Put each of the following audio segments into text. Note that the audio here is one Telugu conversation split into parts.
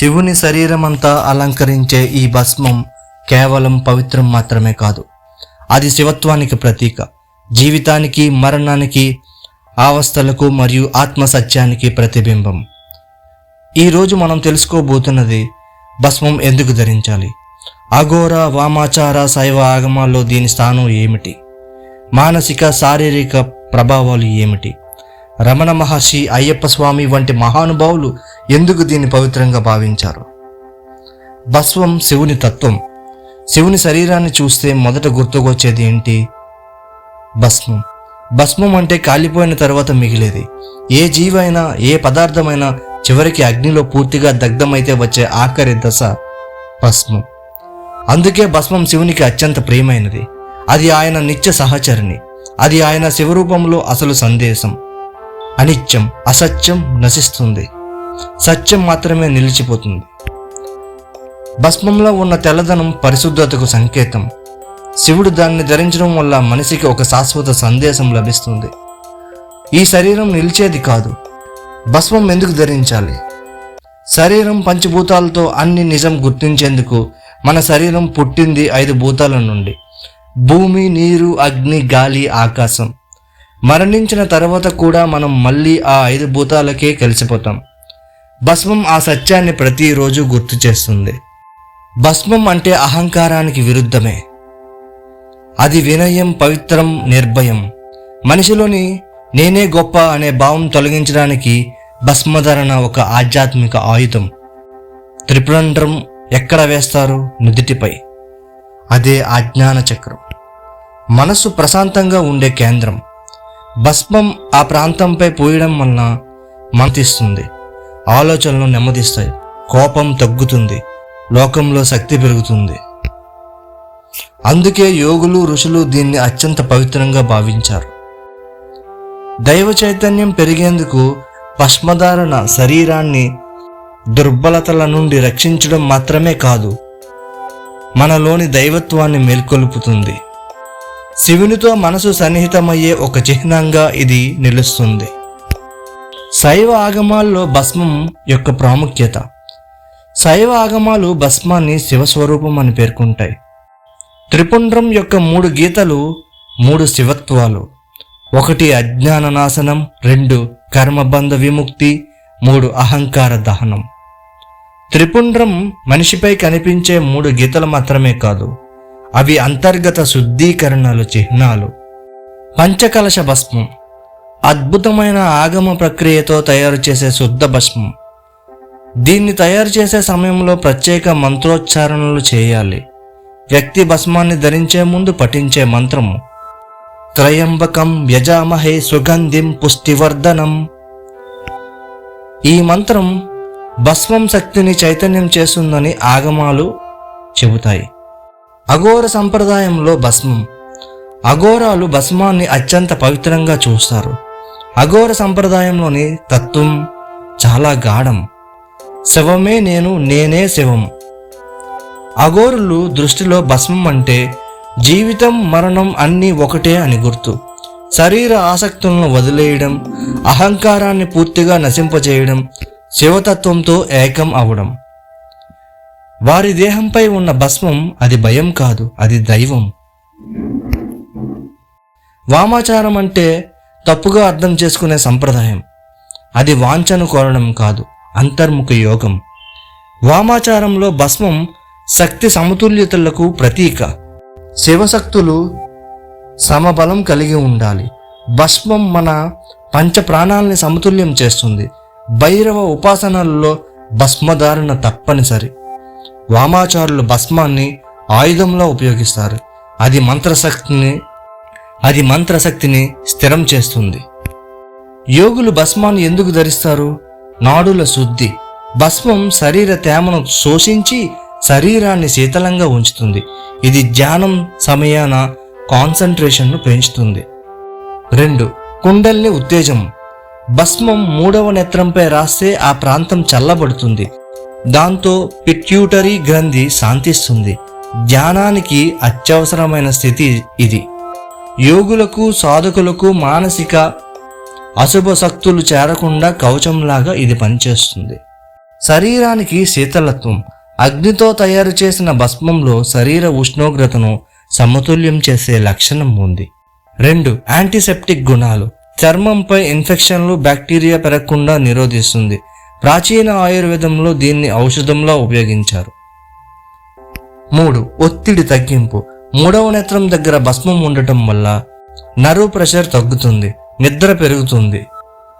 శివుని శరీరమంతా అలంకరించే ఈ భస్మం కేవలం పవిత్రం మాత్రమే కాదు. అది శివత్వానికి ప్రతీక. జీవితానికి మరణానికి అవస్థలకు మరియు ఆత్మ సత్యానికి ప్రతిబింబం ఈరోజు మనం తెలుసుకోబోతున్నది భస్మం ఎందుకు ధరించాలి? అఘోర వామాచార శైవ ఆగమాల్లో దీని స్థానం ఏమిటి? మానసిక శారీరక ప్రభావాలు ఏమిటి? రమణ మహర్షి అయ్యప్ప స్వామి వంటి మహానుభావులు ఎందుకు దీన్ని పవిత్రంగా భావించారు? భస్వం శివుని తత్వం. శివుని శరీరాన్ని చూస్తే మొదట గుర్తుకొచ్చేది ఏంటి? భస్మం. భస్మం అంటే కాలిపోయిన తర్వాత మిగిలేది. ఏ జీవైనా ఏ పదార్థమైనా చివరికి అగ్నిలో పూర్తిగా దగ్ధమైతే వచ్చే ఆఖరి దశ భస్మం. అందుకే భస్మం శివునికి అత్యంత ప్రియమైనది. అది ఆయన నిత్య సహచరిణి. అది ఆయన శివరూపంలో అసలు సందేశం. అనిత్యం అసత్యం నశిస్తుంది. సత్యం మాత్రమే నిలిచిపోతుంది. భస్మంలో ఉన్న తెల్లదనం పరిశుద్ధతకు సంకేతం. శివుడు దాన్ని ధరించడం వల్ల మనిషికి ఒక శాశ్వత సందేశం లభిస్తుంది. ఈ శరీరం నిలిచేది కాదు. భస్మం ఎందుకు ధరించాలి? శరీరం పంచభూతాలతో అన్ని నిజం గుర్తించేందుకు మన శరీరం పుట్టింది ఐదు భూతాల నుండి. భూమి నీరు అగ్ని గాలి ఆకాశం. మరణించిన తర్వాత కూడా మనం మళ్ళీ ఆ ఐదు భూతాలకే కలిసిపోతాం. భస్మం ఆ సత్యాన్ని ప్రతిరోజు గుర్తు చేస్తుంది. భస్మం అంటే అహంకారానికి విరుద్ధమే. అది వినయం పవిత్రం నిర్భయం. మనిషిలోని నేనే గొప్ప అనే భావం తొలగించడానికి భస్మధరణ ఒక ఆధ్యాత్మిక ఆయుధం. త్రిపురంధ్రం ఎక్కడ వేస్తారు? నుదుటిపై. అదే అజ్ఞాన చక్రం. మనసు ప్రశాంతంగా ఉండే కేంద్రం. భస్మం ఆ ప్రాంతంపై పోయడం వలన మంతిస్తుంది ఆలోచనలు నెమ్మదిస్తాయి. కోపం తగ్గుతుంది. లోకంలో శక్తి పెరుగుతుంది. అందుకే యోగులు ఋషులు దీన్ని అత్యంత పవిత్రంగా భావించారు. దైవ చైతన్యం పెరిగేందుకు పశ్మధారణ శరీరాన్ని దుర్బలతల నుండి రక్షించడం మాత్రమే కాదు మనలోని దైవత్వాన్ని మేల్కొల్పుతుంది. శివునితో మనసు సన్నిహితమయ్యే ఒక చిహ్నంగా ఇది నిలుస్తుంది. శైవ ఆగమాల్లో భస్మం యొక్క ప్రాముఖ్యత. శైవ ఆగమాలు భస్మాన్ని శివస్వరూపం అని పేర్కొంటాయి. త్రిపుండ్రం యొక్క మూడు గీతలు మూడు శివత్వాలు. ఒకటి అజ్ఞాన నాశనం రెండు కర్మబంధ విముక్తి మూడు అహంకార దహనం. త్రిపుండ్రం మనిషిపై కనిపించే మూడు గీతలు మాత్రమే కాదు అవి అంతర్గత శుద్ధీకరణలు చిహ్నాలు. పంచకలశ భస్మం. అద్భుతమైన ఆగమ ప్రక్రియతో తయారు చేసే శుద్ధ భస్మం. దీన్ని తయారు చేసే సమయంలో ప్రత్యేక మంత్రోచ్చారణలు చేయాలి. వ్యక్తి భస్మాన్ని ధరించే ముందు పఠించే మంత్రము. త్రయంబకం యజామహే సుగంధిం పుష్టివర్ధనం. ఈ మంత్రం భస్మం శక్తిని చైతన్యం చేస్తుందని ఆగమాలు చెబుతాయి. అఘోర సంప్రదాయంలో భస్మం. అఘోరాలు భస్మాన్ని అత్యంత పవిత్రంగా చూస్తారు. అఘోర సంప్రదాయంలోని తత్వం చాలా గాఢం. శవమే నేను నేనే శివం అఘోరులు దృష్టిలో భస్మం అంటే జీవితం మరణం అన్నీ ఒకటే అని గుర్తు. శరీర ఆసక్తులను వదిలేయడం అహంకారాన్ని పూర్తిగా నశింపజేయడం శివతత్వంతో ఏకం అవడం. వారి దేహంపై ఉన్న భస్మం అది భయం కాదు అది దైవం. వామాచారం అంటే తప్పుగా అర్థం చేసుకునే సంప్రదాయం. అది వాంఛను కోరడం కాదు అంతర్ముఖ యోగం. వామాచారంలో భస్మం శక్తి సమతుల్యతలకు ప్రతీక. శివశక్తులు సమబలం కలిగి ఉండాలి. భస్మం మన పంచ ప్రాణాలని సమతుల్యం చేస్తుంది. భైరవ ఉపాసనలలో భస్మధారణ తప్పనిసరి. వామాచారులు భస్మాన్ని ఆయుధంలో ఉపయోగిస్తారు. అది మంత్రశక్తిని అది మంత్రశక్తిని స్థిరం చేస్తుంది. యోగులు భస్మాన్ని ఎందుకు ధరిస్తారు? నాడుల శుద్ధి. భస్మం శరీర తేమను శోషించి శరీరాన్ని శీతలంగా ఉంచుతుంది. ఇది ధ్యానం సమయాన కాన్సన్ట్రేషన్ను పెంచుతుంది. రెండు కుండల్ని ఉత్తేజం. భస్మం మూడవ నేత్రంపై రాస్తే ఆ ప్రాంతం చల్లబడుతుంది. దాంతో పిట్యూటరీ గ్రంథి శాంతిస్తుంది. ధ్యానానికి అత్యవసరమైన స్థితి ఇది. యోగులకు సాధకులకు మానసిక అశుభ శక్తులు చేరకుండా కవచంలాగా ఇది పనిచేస్తుంది. శరీరానికి శీతలత్వం అగ్నితో తయారు చేసిన భస్మంలో శరీర ఉష్ణోగ్రతను సమతుల్యం చేసే లక్షణం ఉంది. రెండు యాంటీసెప్టిక్ గుణాలు. చర్మంపై ఇన్ఫెక్షన్లు బ్యాక్టీరియా పెరగకుండా నిరోధిస్తుంది. ప్రాచీన ఆయుర్వేదంలో దీన్ని ఔషధంలా ఉపయోగించారు. మూడు ఒత్తిడి తగ్గింపు. మూడవ నేత్రం దగ్గర భస్మం ఉండటం వల్ల నర్వ్ ప్రెషర్ తగ్గుతుంది నిద్ర పెరుగుతుంది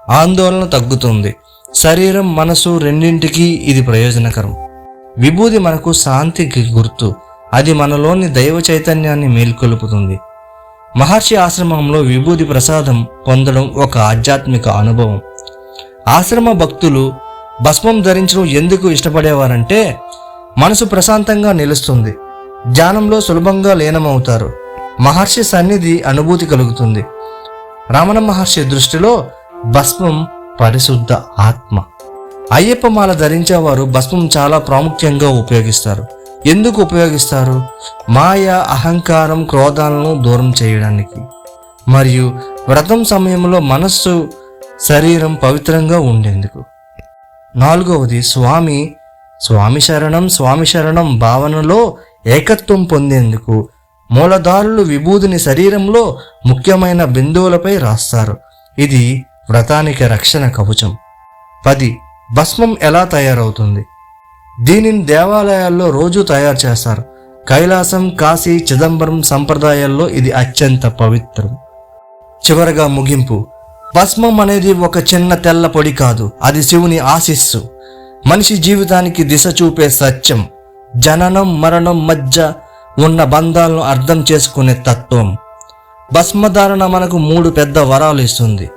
ఆందోళన తగ్గుతుంది. శరీరం మనసు రెండింటికి ఇది ప్రయోజనకరం. విభూది మనకు శాంతికి గుర్తు. అది మనలోని దైవ చైతన్యాన్ని మేల్కొలుపుతుంది. మహర్షి ఆశ్రమంలో విభూది ప్రసాదం పొందడం ఒక ఆధ్యాత్మిక అనుభవం. ఆశ్రమ భక్తులు భస్మం ధరించడం ఎందుకు ఇష్టపడేవారంటే మనసు ప్రశాంతంగా నిలుస్తుంది. ధ్యానంలో సులభంగా లీనమవుతారు. మహర్షి సన్నిధి అనుభూతి కలుగుతుంది. రమణ మహర్షి దృష్టిలో భస్మం పరిశుద్ధ ఆత్మ. అయ్యప్ప మాల ధరించేవారు భస్మం చాలా ప్రాముఖ్యంగా ఉపయోగిస్తారు. ఎందుకు ఉపయోగిస్తారు? మాయ అహంకారం క్రోధాలను దూరం చేయడానికి. మరియు వ్రతం సమయంలో మనస్సు శరీరం పవిత్రంగా ఉండేందుకు. నాలుగవది స్వామి స్వామి శరణం స్వామి శరణం భావనలో ఏకత్వం పొందేందుకు మూలదారులు విభూదిని శరీరంలో ముఖ్యమైన బిందువులపై రాస్తారు. ఇది వ్రతానికి రక్షణ కవచం. పది. భస్మం ఎలా తయారవుతుంది? దీనిని దేవాలయాల్లో రోజు తయారు చేస్తారు. కైలాసం కాశీ చిదంబరం సంప్రదాయాల్లో ఇది అత్యంత పవిత్రం. చివరగా ముగింపు. భస్మం అనేది ఒక చిన్న తెల్ల పొడి కాదు అది శివుని ఆశిస్సు. మనిషి జీవితానికి దిశ చూపే సత్యం. జననం మరణం మధ్య ఉన్న బంధాలను అర్థం చేసుకునే తత్వం. భస్మధారణ మనకు మూడు పెద్ద వరాలు ఇస్తుంది.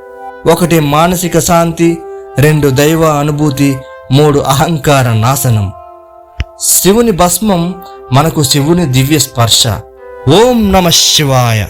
ఒకటి మానసిక శాంతి రెండు దైవ అనుభూతి మూడు అహంకార నాశనం. శివుని భస్మం మనకు శివుని దివ్య స్పర్శ. ఓం నమ శివాయ.